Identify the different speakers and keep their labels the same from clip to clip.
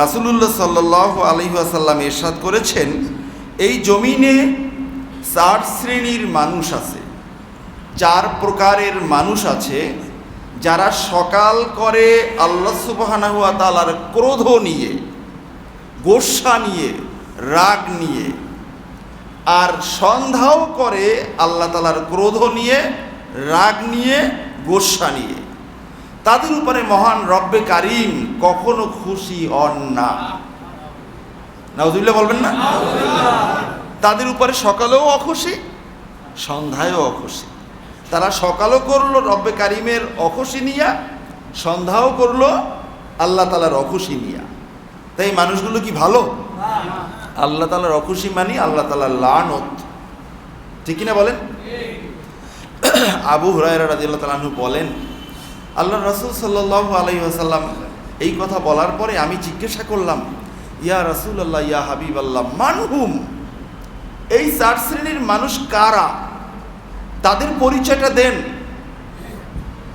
Speaker 1: রাসুলুল্লাহ সাল্লাহ আলহিহাসাল্লাম এরশাদ করেছেন, এই জমিনে চার শ্রেণির মানুষ আছে। চার প্রকারের মানুষ আছে, যারা সকাল করে আল্লাহ সুবাহানাহুয়া তালার ক্রোধ নিয়ে, গোসা নিয়ে, রাগ নিয়ে, আর সন্ধ্যাও করে আল্লাহ তালার ক্রোধ নিয়ে, রাগ নিয়ে, গোসা নিয়ে। তাদের উপরে মহান রব্বে কারিম কখনো খুশি হন না। নাউজুবিল্লাহ বলবেন না? তাদের উপরে সকালেও অখুশি, সন্ধ্যায়ও অখুশি। তারা সকালও করল রব্বে কারিমের অখুশি নিয়া, সন্ধ্যাও করল আল্লাহ তালার অখুশি নিয়া। তাই মানুষগুলো কি ভালো? আল্লাহ তালার অখুশি মানি আল্লাহ তালার লানত। ঠিক কিনা বলেন? আবু হুরায়রা রাদিয়াল্লাহু তাআলা বলেন আল্লাহ রাসূল সাল্লাল্লাহু আলাইহি ওয়াসাল্লাম এই কথা বলার পরে আমি জিজ্ঞাসা করলাম, ইয়া রাসূলুল্লাহ, ইয়া হাবিব আল্লাহ মানহুম? এই চার শ্রেণির মানুষ কারা? তাদের পরিচয়টা দেন।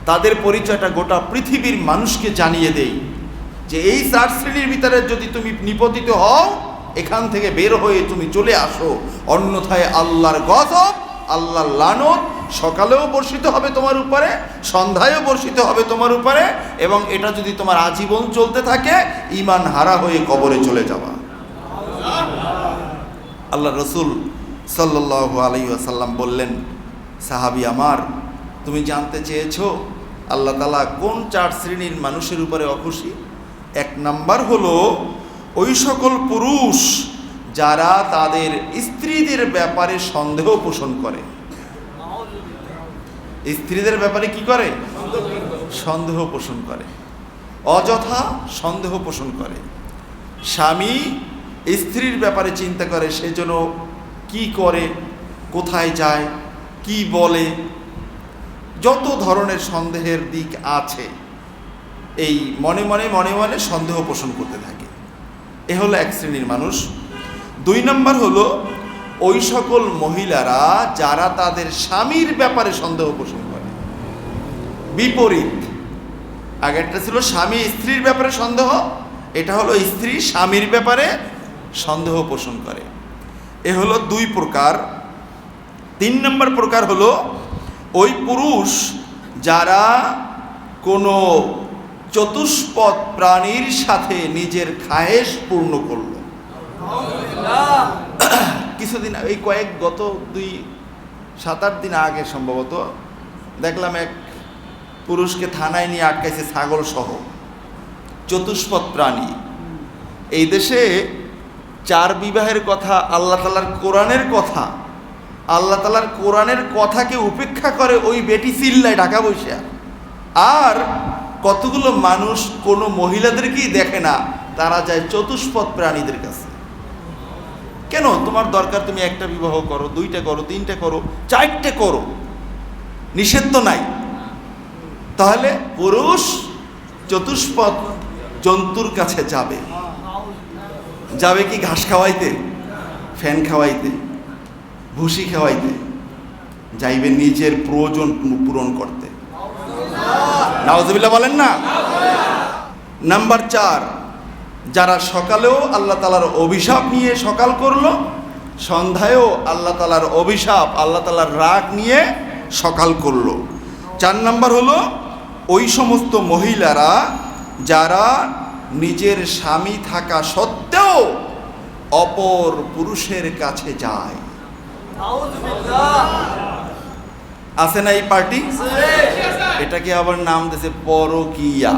Speaker 1: তাদের পরিচয়টা গোটা পৃথিবীর মানুষকে জানিয়ে দেই যে এই চার শ্রেণির ভিতরে যদি তুমি নিপতিত হও, এখান থেকে বের হয়ে তুমি চলে আসো। অন্যথায় আল্লাহর গজব, আল্লাহর লানত সকালেও বর্ষিত হবে তোমার উপরে, সন্ধ্যায়ও বর্ষিত হবে তোমার উপরে, এবং এটা যদি তোমার আজীবন চলতে থাকে ইমান হারা হয়ে কবরে চলে যাওয়া। আল্লাহ রসুল সাল্লাহ আলাই আসাল্লাম বললেন, সাহাবি আমার, তুমি জানতে চেয়েছো আল্লাহ তালা কোন চার শ্রেণির মানুষের উপরে অখুশি? এক নাম্বার হলো, ওই সকল পুরুষ যারা তাদের স্ত্রীদের ব্যাপারে সন্দেহ পোষণ করে। স্ত্রীদের ব্যাপারে কি করে? সন্দেহ পোষণ করে। অযথা সন্দেহ পোষণ করে। স্বামী স্ত্রীর ব্যাপারে চিন্তা করে সেজন্য কি করে, কোথায় যায়, কি বলে, যত ধরনের সন্দেহের দিক আছে, এই মনে মনে মনে মনে সন্দেহ পোষণ করতে থাকে। এ হলো এক শ্রেণির মানুষ। দুই নম্বর হলো ওই সকল মহিলারা যারা তাদের স্বামীর ব্যাপারে সন্দেহ পোষণ করে। বিপরীত। আগেরটা ছিল স্বামী স্ত্রীর ব্যাপারে সন্দেহ, এটা হলো স্ত্রী স্বামীর ব্যাপারে সন্দেহ পোষণ করে। এ হলো দুই প্রকার। তিন নম্বর প্রকার হলো ওই পুরুষ যারা কোনো চতুষ্পদ প্রাণীর সাথে নিজের খায়েশ পূর্ণ করল। কিছুদিন, এই কয়েক গত দুই সাত আট দিন আগে সম্ভবত, দেখলাম এক পুরুষকে থানায় নিয়ে আটকাইছে ছাগল সহ চতুষ্পদ প্রাণী। এই দেশে চার বিবাহের কথা, আল্লাহ তালার কোরআনের কথা, আল্লাহ তালার কোরআনের কথাকে উপেক্ষা করে ওই বেটি চিল্লায় ঢাকা বসে আর কতগুলো মানুষ কোনো মহিলাদেরকেই দেখে না, তারা যায় চতুষ্পদ প্রাণীদের কাছে। কেন তোমার দরকার তুমি একটা বিবাহ করো, দুইটা করো, তিনটা করো, চারটে করো? নিষেধ তো নাই। তাহলে পুরুষ চতুষ্পদ জন্তুর কাছে যাবে। যাবে কি ঘাস খাওয়াইতে? ফ্যান খাওয়াইতে? ভুসি খাওয়াইতে? যাইবে নিজের প্রয়োজন পূরণ করতে। নাওজবিল্লা বলেন না? নাম্বার চার যারা সকালেও আল্লাহ তালার অভিশাপ নিয়ে সকাল করল সন্ধ্যায়ও আল্লাহ তালার অভিশাপ আল্লাহ তালার রাগ নিয়ে সকাল করল। চার নাম্বার হলো ওই সমস্ত মহিলারা যারা নিজের স্বামী থাকা সত্ত্বেও অপর পুরুষের কাছে যায়। আছে না এই পার্টি? এটাকে আবার নাম দিয়েছে পরকিয়া।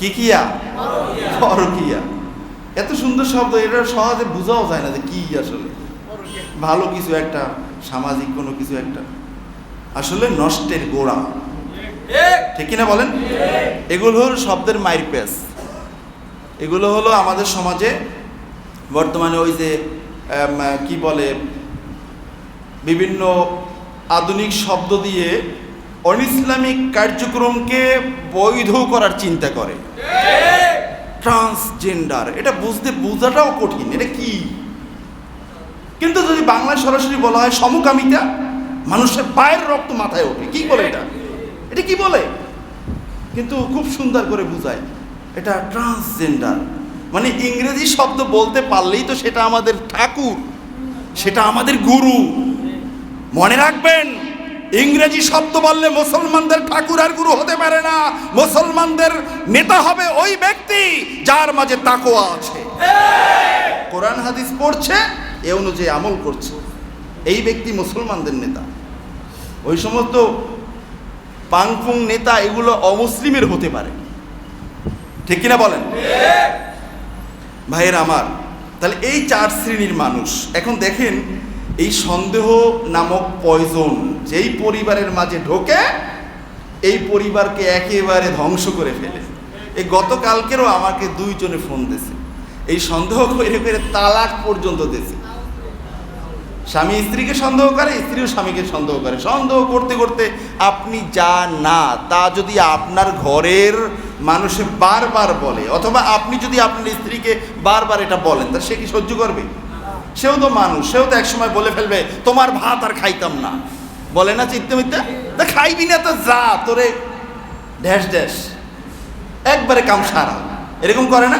Speaker 1: কি কিয়া পরকিয়া। এত সুন্দর শব্দ, এটা সহজে বোঝাও যায় না যে কি আসলে। ভালো কিছু একটা, সামাজিক কোনো কিছু একটা। আসলে নষ্টের গোড়া। ঠিক কিনা বলেন? এগুলো হলো শব্দের মাইর পেস এগুলো হলো আমাদের সমাজে বর্তমানে ওই যে কি বলে, বিভিন্ন আধুনিক শব্দ দিয়ে অনিসলামিক কার্যক্রমকে বৈধ করার চিন্তা করে। ট্রান্সজেন্ডার, এটা বুঝতে বোঝাটাও কঠিন, এটা কি? কিন্তু যদি বাংলায় সরাসরি বলা হয় সমকামিতা, মানুষের পায়ের রক্ত মাথায় ওঠে, কি বলে এটা? এটা কি বলে? কিন্তু খুব সুন্দর করে বুঝায়, এটা ট্রান্সজেন্ডার। মানে ইংরেজি শব্দ বলতে পারলেই তো সেটা আমাদের ঠাকুর, সেটা আমাদের গুরু। মনে রাখবেন ইংরেজি শব্দ বললে মুসলমানদের ঠাকুর আর গুরু হতে পারে না। মুসলমানদের নেতা হবে ওই ব্যক্তি যার মাঝে তাকোয়া আছে। কোরআন হাদিস পড়ছে, এ অনুযায়ী আমল করছে। এই ব্যক্তি মুসলমানদের নেতা। ওই সমস্ত পাংফুং নেতা এগুলো অমুসলিমের হতে পারে। ঠিক কিনা বলেন? ভাইয়ের আমার, তাহলে এই চার শ্রেণির মানুষ, এখন দেখেন এই সন্দেহ নামক পয়জন যেই পরিবারের মাঝে ঢোকে, এই পরিবারকে একেবারে ধ্বংস করে ফেলে। এই গতকালকেরও আমাকে দুইজনে ফোন দিয়েছে। এই সন্দেহ করে করে তালাক পর্যন্ত দিয়েছে। স্বামী স্ত্রীকে সন্দেহ করে, স্ত্রীও স্বামীকে সন্দেহ করে। সন্দেহ করতে করতে আপনি যা না, তা যদি আপনার ঘরের মানুষে বারবার বলে, অথবা আপনি যদি আপনার স্ত্রীকে বারবার এটা বলেন, তা সে কি সহ্য করবে? সেও তো মানুষ, সেও তো একসময় বলে ফেলবে, তোমার ভাত আর খাইতাম না। বলে না চিত্তে মিথ্যা? তা খাইবি না তো যা, তোরে ড্যাশ ড্যাশ একবারে কাম সারা। এরকম করে না?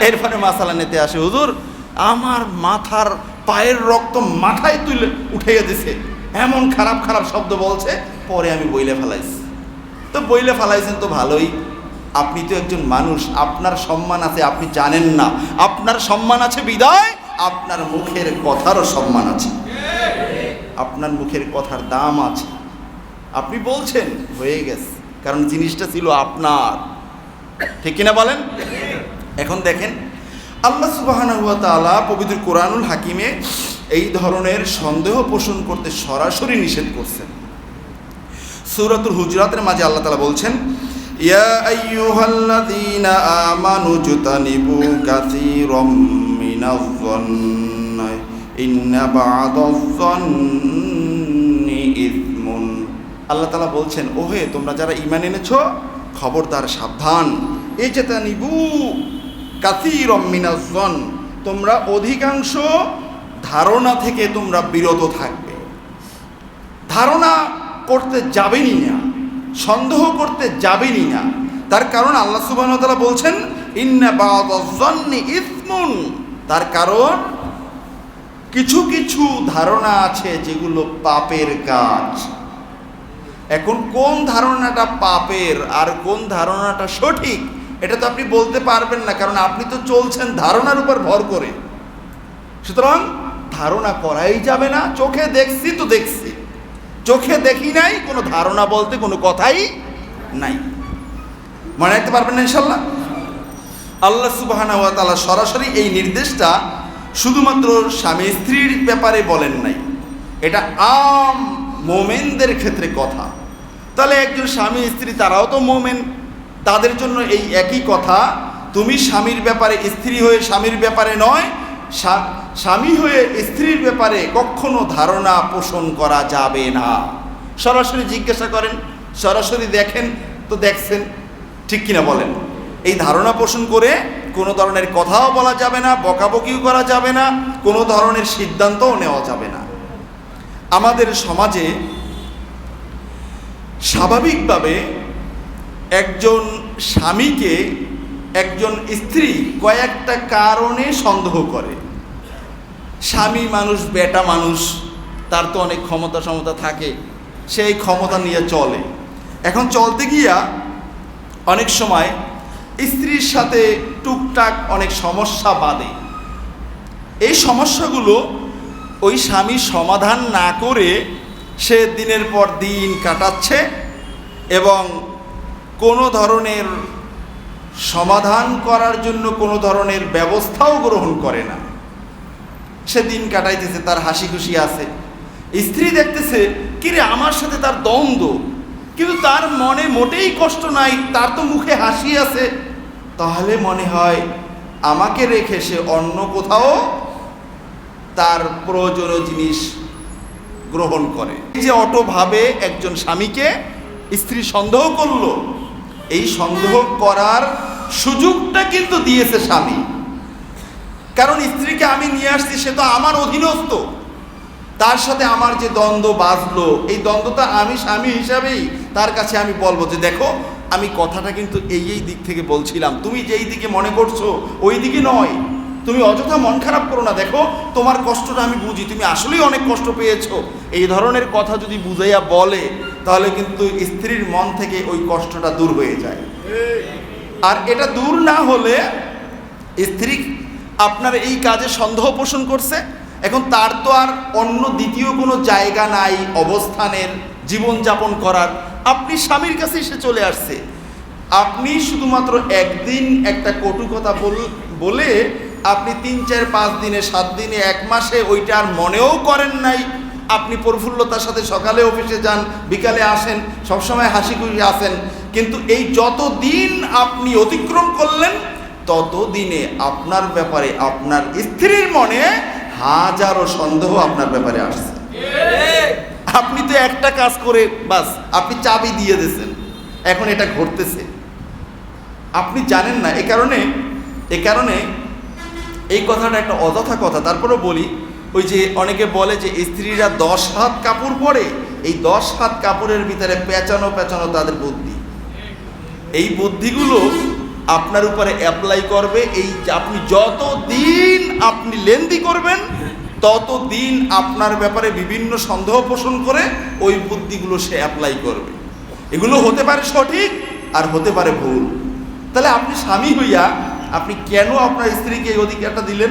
Speaker 1: এরপরে মাসালা নিতে আসে, হুজুর, আমার মাথার পায়ের রক্ত মাথায় তুলে উঠে গেছে এমন খারাপ খারাপ শব্দ বলছে, পরে আমি বইলে ফেলাইছি। তো বইলে ফেলাইছেন তো ভালোই। আপনি তো একজন মানুষ, আপনার সম্মান আছে, আপনি জানেন না। আপনার সম্মান আছে বিদায় আপনার মুখের কথারও সম্মান আছে। আপনার মুখের কথার দাম আছে। আপনি বলছেন, হয়ে গেছে। কারণ জিনিসটা ছিল আপনার। ঠিক কিনা বলেন? এখন দেখেন, আল্লাহ তাআলা পবিত্র কোরআনুল হাকিমে এই ধরনের সন্দেহ পোষণ করতে সরাসরি নিষেধ করছেন। সূরাতুল হুজরাতের মাঝে আল্লাহ তাআলা বলছেন, ইয়া আইয়ুহাল্লাযীনা আমানু জুতানিবু কাসীরাম মিনাজ-যন্নি ইন্না বা'দাজ-যন্নি ইসমুন আল্লাহ তাআলা বলছেন, ওহে, তোমরা যারা ঈমান এনেছো, খবরদার, সাবধান। এই চেতা নিবু কাসির মিনাজন তোমরা অধিকাংশ ধারণা থেকে তোমরা বিরত থাকবে। ধারণা করতে যাবেনই না, সন্দেহ করতে যাবেনই না। তার কারণ আল্লাহ সুবাহ বলছেন, ইন্না বাদনি ইসমুন। তার কারণ, কিছু কিছু ধারণা আছে যেগুলো পাপের কাজ। এখন কোন ধারণাটা পাপের আর কোন ধারণাটা সঠিক, এটা তো আপনি বলতে পারবেন না, কারণ আপনি তো চলছেন ধারণার উপর ভর করে। সুতরাং ধারণা করাই যাবে না, চোখে দেখছি তো দেখছি। চোখে দেখি নাই, কোনো ধারণা বলতে কোনো কথাই নাই। মনে রাখতে পারবেন না ইনশাল্লাহ? আল্লাহ সুবাহানা ওয়া তাআলা সরাসরি এই নির্দেশটা শুধুমাত্র স্বামী স্ত্রীর ব্যাপারে বলেন নাই। এটা আম মোমেনদের ক্ষেত্রে কথা। তাহলে একজন স্বামী স্ত্রী তারাও তো মোমেন। তাদের জন্য এই একই কথা, তুমি স্বামীর ব্যাপারে স্ত্রী হয়ে স্বামীর ব্যাপারে নয় স্বামী হয়ে স্ত্রীর ব্যাপারে কখনো ধারণা পোষণ করা যাবে না। সরাসরি জিজ্ঞাসা করেন, সরাসরি দেখেন, তো দেখছেন, ঠিক কিনা বলেন? এই ধারণা পোষণ করে কোনো ধরনের কথাও বলা যাবে না, বকাবকিও করা যাবে না, কোনো ধরনের সিদ্ধান্তও নেওয়া যাবে না। আমাদের সমাজে স্বাভাবিকভাবে একজন স্বামীকে একজন স্ত্রী কয়েকটা কারণে সন্দেহ করে। স্বামী মানুষ, বেটা মানুষ, তার তো অনেক ক্ষমতা সমতা থাকে সেই ক্ষমতা নিয়ে চলে। এখন চলতে গিয়া অনেক সময় স্ত্রীর সাথে টুকটাক অনেক সমস্যা বাঁধে। এই সমস্যাগুলো ওই স্বামী সমাধান না করে সে দিনের পর দিন কাটাচ্ছে এবং কোনো ধরনের সমাধান করার জন্য কোনো ধরনের ব্যবস্থাও গ্রহণ করে না। সে দিন কাটাইতেছে, তার হাসি খুশি আছে। স্ত্রী দেখতেছে, কিরে, আমার সাথে তার দ্বন্দ্ব। কিন্তু তার মনে মোটেই কষ্ট নাই, তার তো মুখে হাসি আছে। তাহলে মনে হয় আমাকে রেখে সে অন্য কোথাও তার প্রয়োজনীয় জিনিস গ্রহণ করে। এই যে অটোভাবে একজন স্বামীকে স্ত্রী সন্দেহ করল, এই সন্দেহ করার সুযোগটা কিন্তু দিয়েছে স্বামী। কারণ স্ত্রীকে আমি নিয়ে আসছি, সে তো আমার অধীনস্থ। তার সাথে আমার যে দ্বন্দ্ব বাঁধলো, এই দ্বন্দ্বটা আমি স্বামী হিসাবেই তার কাছে আমি বলব যে দেখো, আমি কথাটা কিন্তু এই এই দিক থেকে বলছিলাম। তুমি যেই দিকে মনে করছ, ওই দিকে নয়। তুমি অযথা মন খারাপ করো না। দেখো, তোমার কষ্টটা আমি বুঝি। তুমি আসলেই অনেক কষ্ট পেয়েছ। এই ধরনের কথা যদি বুঝাইয়া বলে, তাহলে কিন্তু স্ত্রীর মন থেকে ওই কষ্টটা দূর হয়ে যায়। আর এটা দূর না হলে স্ত্রী আপনার এই কাজে সন্দেহ পোষণ করছে। এখন তার তো আর অন্য দ্বিতীয় কোনো জায়গা নাই, অবস্থানের, জীবনযাপন করার। আপনি স্বামীর কাছে এসে চলে আসছে। আপনি শুধুমাত্র একদিন একটা কটু কথা বল- আপনি তিন, চার, পাঁচ দিনে, সাত দিনে, এক মাসে ওইটা আর মনেও করেন নাই। আপনি প্রফুল্লতার সাথে সকালে অফিসে যান, বিকালে আসেন, সবসময় হাসি খুশি আসেন কিন্তু এই যত দিন আপনি অতিক্রম করলেন, তত দিনে আপনার ব্যাপারে আপনার স্ত্রীর মনে হাজারো সন্দেহ আপনার ব্যাপারে আসছে। আপনি তো একটা কাজ করে, বাস, আপনি চাবি দিয়ে দিয়েছেন। এখন এটা ঘটতেছে। আপনি জানেন না, এ কারণে এ কারণে এই কথাটা একটা অযথা কথা। তারপরেও বলি, ওই যে অনেকে বলে যে স্ত্রীরা দশ হাত কাপড় পরে, এই দশ হাত কাপড়ের ভিতরে পেঁচানো পেঁচানো তাদের বুদ্ধি। এই বুদ্ধিগুলো আপনার উপরে অ্যাপ্লাই করবে, এই আপনি যত দিন আপনি লেন্দি করবেন তত দিন আপনার ব্যাপারে বিভিন্ন সন্দেহ পোষণ করে ওই বুদ্ধিগুলো সে অ্যাপ্লাই করবে। এগুলো হতে পারে সঠিক আর হতে পারে ভুল। তাহলে আপনি স্বামী হইয়া আপনি কেন আপনার স্ত্রীকে এই অধিকারটা দিলেন?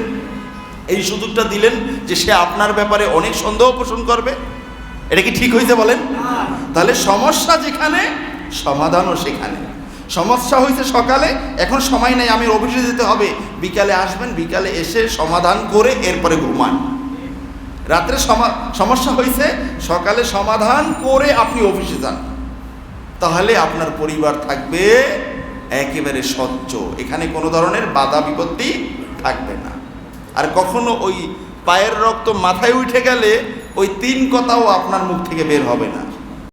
Speaker 1: এই সুযোগটা দিলেন যে সে আপনার ব্যাপারে অনেক সন্দেহ পোষণ করবে? এটা কি ঠিক হয়েছে বলেন? তাহলে সমস্যা যেখানে, সমাধানও সেখানে। সমস্যা হয়েছে সকালে, এখন সময় নেই, আমি অফিসে যেতে হবে। বিকালে আসবেন, বিকালে এসে সমাধান করে এরপরে ঘুমান। রাত্রে সমা- সমস্যা হয়েছে সকালে সমাধান করে আপনি অফিসে যান। তাহলে আপনার পরিবার থাকবে একেবারে স্বচ্ছ। এখানে কোনো ধরনের বাধা বিপত্তি থাকবে না। আর কখনো ওই পায়ের রক্ত মাথায় উঠে গেলে ওই তিন কথাও আপনার মুখ থেকে বের হবে না।